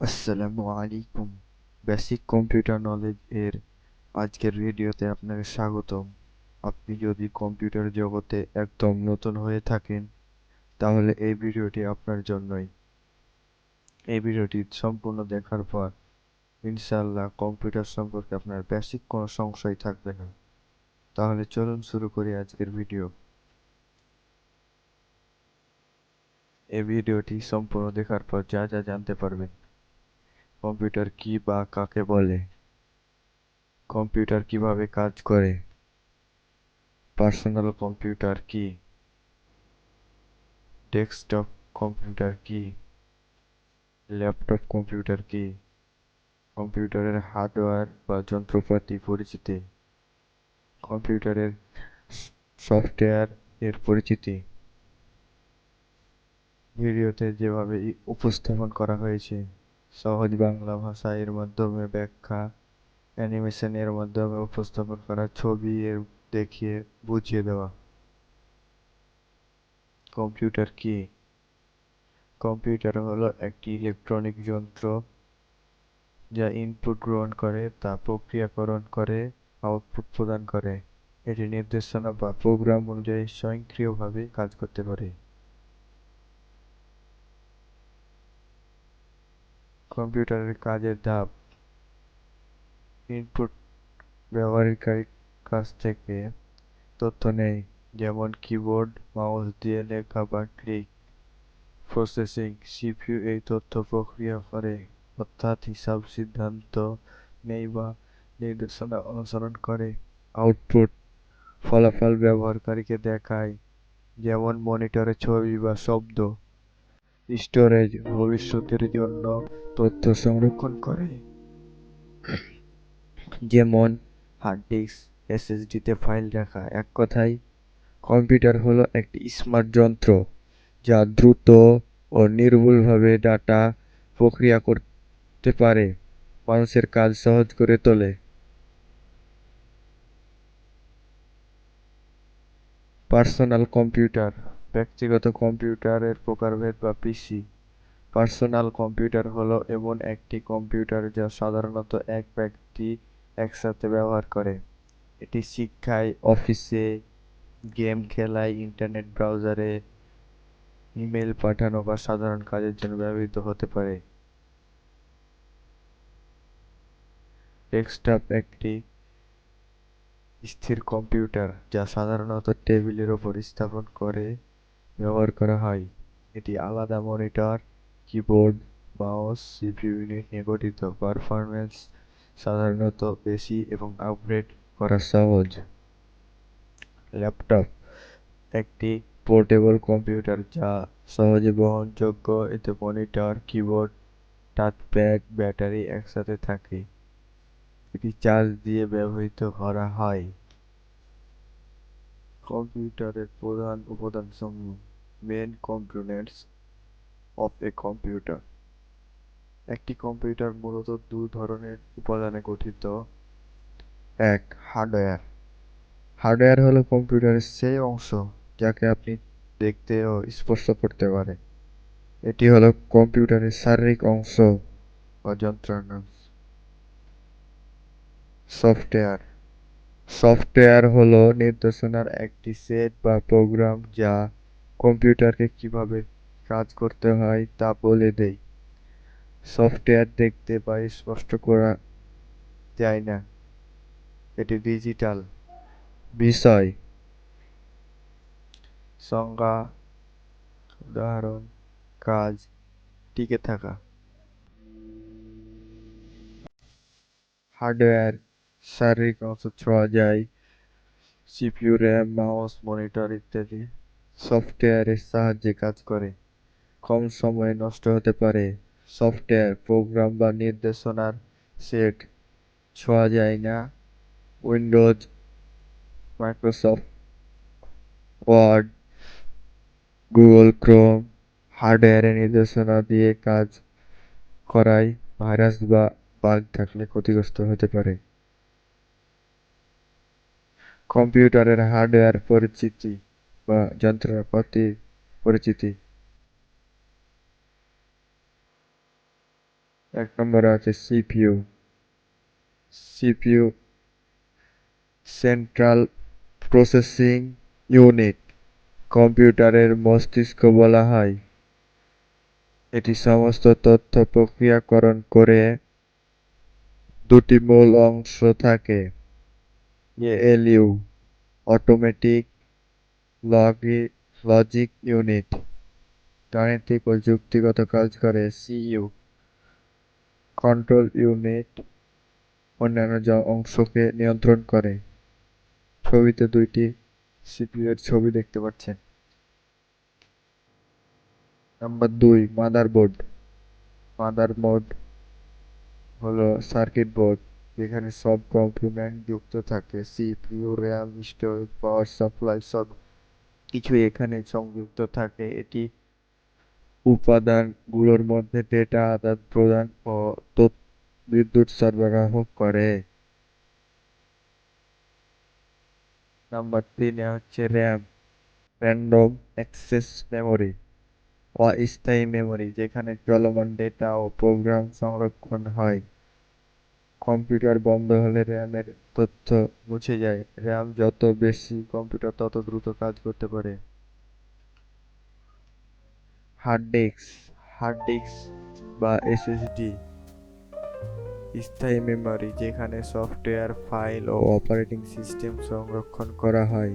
আসসালামু আলাইকুম। Basic computer knowledge এর আজকের ভিডিওতে আপনাকে স্বাগতম। আপনি যদি কম্পিউটার জগতে একদম নতুন হয়ে থাকেন, তাহলে এই ভিডিওটি আপনার জন্যই। এই ভিডিওটি সম্পূর্ণ দেখার পর ইনশাআল্লাহ কম্পিউটার সম্পর্কে আপনার বেসিক কোনো সংশয় থাকবে না। তাহলে চলুন শুরু করি আজকের ভিডিও। এই ভিডিওটি সম্পূর্ণ দেখার পর যা যা জানতে পারবেন কম্পিউটার কি বা কাকে বলে? কম্পিউটার কীভাবে কাজ করে? পার্সোনাল কম্পিউটার কি? ডেস্কটপ কম্পিউটার কি? ল্যাপটপ কম্পিউটার কি? কম্পিউটারের হার্ডওয়্যার বা যন্ত্রপাতি পরিচিতি? কম্পিউটারের সফটওয়্যার এর পরিচিতি? ভিডিওতে যেভাবে উপস্থাপন করা হয়েছে সহজ বাংলা ভাষা এর মাধ্যমে ব্যাখ্যা অ্যানিমেশন এর মাধ্যমে উপস্থাপন করা, ছবি এর দেখিয়ে বুঝিয়ে দেওয়া। কম্পিউটার কি? কম্পিউটার হলো একটি ইলেকট্রনিক যন্ত্র যা ইনপুট গ্রহণ করে, তা প্রক্রিয়াকরণ করে আউটপুট প্রদান করে। এটি নির্দেশনা বা প্রোগ্রাম অনুযায়ী স্বয়ংক্রিয়ভাবে কাজ করতে পারে। কম্পিউটারের কাজের ধাপ ইনপুট ব্যবহারকারীর কাছ থেকে তথ্য নেয় যেমন কিবোর্ড মাউস দিয়ে লেখা বা ক্লিক প্রসেসিং সিপিইউ এই তথ্য প্রক্রিয়া করে, অর্থাৎ হিসাব সিদ্ধান্ত নেই বা নির্দেশনা অনুসরণ করে আউটপুট ফলাফল ব্যবহারকারীকে দেখায়, যেমন মনিটরে ছবি বা শব্দ। স্টোরেজ ভবিষ্যতের জন্য তথ্য সংরক্ষণ করে। যেমন হার্ড ডিস্ক এসএসডিতে ফাইল রাখা। এক কথায় কম্পিউটার হলো একটি স্মার্ট যন্ত্র যা দ্রুত ও নির্ভুলভাবে ডাটা প্রক্রিয়া করতে পারে, মানুষের কাজ সহজ করে তোলে। পার্সোনাল কম্পিউটার ব্যক্তিগত কম্পিউটারের প্রকারভেদ বা পিসি পার্সোনাল কম্পিউটার হলো এমন একটি কম্পিউটার যা সাধারণত এক ব্যক্তি একসাথে ব্যবহার করে। এটি শিক্ষায়, অফিসে, গেম খেলায়, ইন্টারনেট ব্রাউজারে, ইমেল পাঠানো বা সাধারণ কাজের জন্য ব্যবহৃত হতে পারে। ডেস্কটপ একটি স্থির কম্পিউটার যা সাধারণত টেবিলের ওপর স্থাপন করে ব্যবহার করা হয়। এটি আলাদা monitor, keyboard, mouse, CPU unit নিয়ে গঠিত। পারফরম্যান্স সাধারণত বেশি এবং আপগ্রেড করা সহজ। ল্যাপটপ একটি পোর্টেবল কম্পিউটার যা সহজে বহনযোগ্য। এতে মনিটর, কিবোর্ড, টাচপ্যাড, ব্যাটারি একসাথে থাকে। এটি চার্জ দিয়ে ব্যবহৃত করা হয়। কম্পিউটারের প্রধান উপাদানসমূহ main components of a computer একটি কম্পিউটার মূলত দু ধরনের উপাদানে গঠিত। এক হার্ডওয়্যার হার্ডওয়্যার হলো কম্পিউটারের সেই অংশ যাকে আপনি দেখতে ও স্পর্শ করতে পারেন। এটি হলো কম্পিউটারের শারীরিক অংশ বা যন্ত্রাংশ। সফটওয়্যার সফটওয়্যার হলো নির্দেশনার একটি সেট বা প্রোগ্রাম যা কম্পিউটারকে কীভাবে কাজ করতে হয় তা বলে দেয় সফটওয়্যার দেখতে বা স্পষ্ট করা যায় না। এটি ডিজিটাল। বিষয়। সংজ্ঞা। উদাহরণ। কাজ। টিকে থাকা। হার্ডওয়্যার। শারীরিক অংশ ছোঁয়া যায়। সিপিইউ, র্যাম, মাউস, মনিটর ইত্যাদি। সফটওয়্যারের সাহায্যে কাজ করে। কম সময়ে নষ্ট হতে পারে। সফটওয়্যার, প্রোগ্রাম বা নির্দেশনার সেট ছোঁয়া যায় না। Windows, Microsoft, Word, Google, Chrome হার্ডওয়্যারে নির্দেশনা দিয়ে কাজ করায় ভাইরাস বা বাগ থাকলে ক্ষতিগ্রস্ত হতে পারে। কম্পিউটারের হার্ডওয়্যার পরিচিতি। বা যন্ত্রপাতির পরিচিতি। এক নম্বরে আছে CPU. CPU central processing unit, কম্পিউটারের মস্তিষ্ক বলা হয়। এটি সমস্ত তথ্য প্রক্রিয়াকরণ করে দুটি মূল অংশ থাকে, এএলইউ, অটোমেটিক লজিক ইউনিট গাণিতিক ও যুক্তিগত কাজ করে সিইউ কন্ট্রোল ইউনিট অন্যান্য অংশকে নিয়ন্ত্রণ করে। ছবিতে দুইটি সিপিইউ এর ছবি দেখতে পাচ্ছেন। নাম্বার দুই মাদারবোর্ড মাদারবোর্ড হলো সার্কিট বোর্ড যেখানে সব কম্পোনেন্ট যুক্ত থাকে। CPU RAM storage power supply সব কিছু এখানে সংযুক্ত থাকে। এটি উপাদানগুলোর মধ্যে ডেটা আদান প্রদান ও বিদ্যুৎ সরবরাহ করে। নাম্বার তিনে হচ্ছে র্যাম র্যান্ডম অ্যাক্সেস মেমোরি অস্থায়ী মেমোরি যেখানে চলমান ডেটা ও প্রোগ্রাম সংরক্ষণ হয়। কম্পিউটার বন্ধ হলে র্যামের তথ্য মুছে যায়। র্যাম যত বেশি কম্পিউটার তত দ্রুত কাজ করতে পারে। হার্ড ডিস্ক হার্ড ডিস্ক বা এসএসডি স্থায়ী মেমরি যেখানে সফটওয়্যার ফাইল ও অপারেটিং সিস্টেম সংরক্ষণ করা হয়।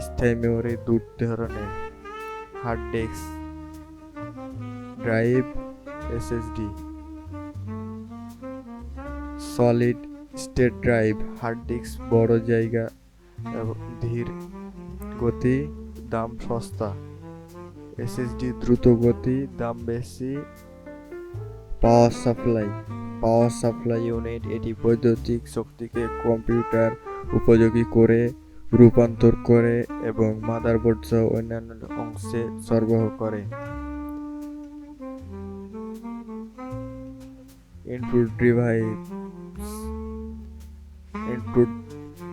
স্থায়ী মেমরি দু ধরনের hard disk drive SSD solid state drive, hard disk, বড় জায়গা ধীর গতি, দাম সস্তা। এসএসডি দ্রুত গতি, দাম বেশি। Power supply power supply unit, এটি বৈদ্যুতিক শক্তিকে কম্পিউটার উপযোগী করে, রূপান্তর করে এবং মাদারবোর্ড সহ অন্যান্য অংশে সরবরাহ করে। ইনপুট ডিভাইস ইনপুট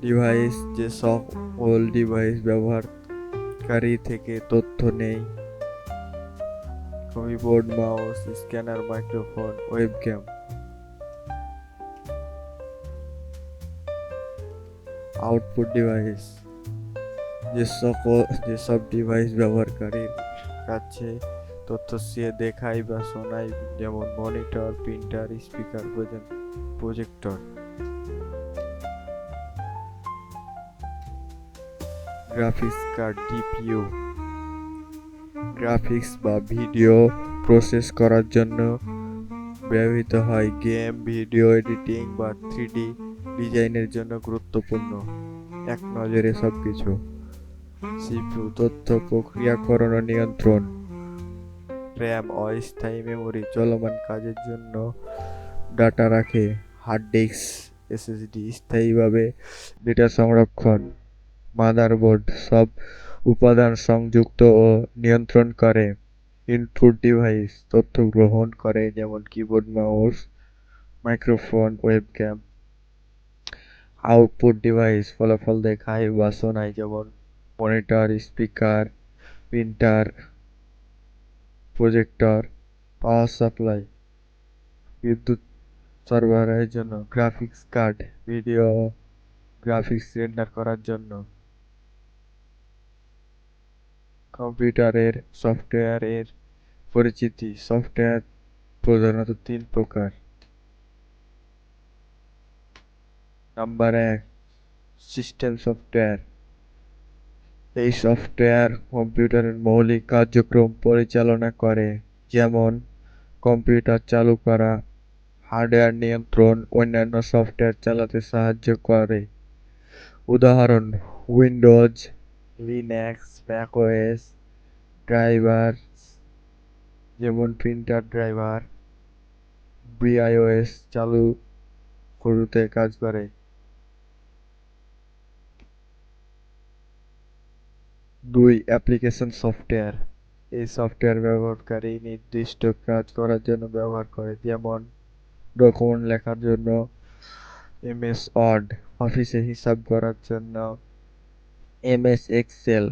ডিভাইস যে সকল ডিভাইস ব্যবহারকারী থেকে তথ্য নেই। Keyboard mouse scanner microphone webcam output device যে সকল যেসব ডিভাইস ব্যবহারকারীর কাছে তথ্য সে দেখায় বা শোনায়, যেমন monitor printer speaker projector graphics card GPU graphics বা ভিডিও প্রসেস করার জন্য ব্যবহৃত হয় গেম ভিডিও এডিটিং বা থ্রিডি ডিজাইনের জন্য গুরুত্বপূর্ণ। এক নজরে সব কিছু সিপিইউ তথ্য প্রক্রিয়াকরণ ও নিয়ন্ত্রণ। র্যাম অস্থায়ী মেমোরি চলমান কাজের জন্য ডাটা রাখে। হার্ড ডিস্ক এসএসডি স্থায়ীভাবে ডেটা সংরক্ষণ। মাদারবোর্ড সব উপাদান সংযুক্ত ও নিয়ন্ত্রণ করে। ইনপুট ডিভাইস তথ্য গ্রহণ করে, যেমন keyboard mouse microphone webcam output device ফলাফল দেখায় বা শোনায় যেমন monitor speaker printer projector power supply বিদ্যুৎ সরবরাহের জন্য graphics card video graphics render করার জন্য। কম্পিউটারের সফটওয়্যারের পরিচিতি, সফটওয়্যার প্রধানত তিন প্রকার। নাম্বার এক, সিস্টেম সফটওয়্যার। এই সফটওয়্যার কম্পিউটারের মৌলিক কার্যক্রম পরিচালনা করে, যেমন কম্পিউটার চালু করা, হার্ডওয়্যার নিয়ন্ত্রণ, অন্যান্য সফটওয়্যার চালাতে সাহায্য করে। উদাহরণ, উইন্ডোজ লিনাক্স ম্যাকওএস ড্রাইভার যেমন প্রিন্টার ড্রাইভার বিআইওএস চালু করতে কাজ করে। দুই অ্যাপ্লিকেশন সফটওয়্যার এই সফটওয়্যার ব্যবহারকারী নির্দিষ্ট কাজ করার জন্য ব্যবহার করে, যেমন ডকুমেন্ট লেখার জন্য এমএস ওয়ার্ড অফিসে হিসাব করার জন্য MS Excel,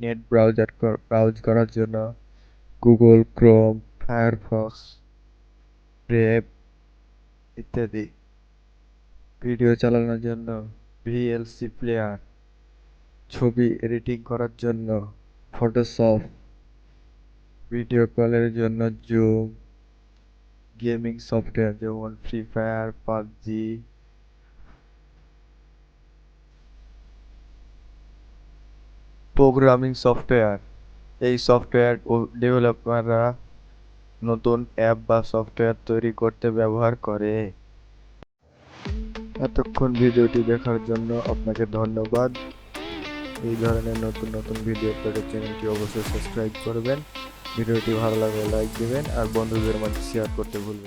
net browser browse করার জন্য গুগল, ক্রোম, ফায়ারফক্স প্রেপ ইত্যাদি। ভিডিও চালানোর জন্য ভিএলসি প্লেয়ার, ছবি এডিটিং করার জন্য ফটোশপ, ভিডিও কলের জন্য জুম, গেমিং সফটওয়্যার যেমন Free Fire, PUBG programming software এই সফটওয়্যার ও ডেভেলপাররা নতুন অ্যাপ বা সফটওয়্যার তৈরি করতে ব্যবহার করে। এতক্ষণ ভিডিওটি দেখার জন্য আপনাকে ধন্যবাদ। এই ধরনের নতুন নতুন ভিডিও পেতে চ্যানেলটি অবশ্যই সাবস্ক্রাইব করবেন। ভিডিওটি ভালো লাগলে লাইক দেবেন আর বন্ধুদের মাঝে শেয়ার করতে ভুলবেন।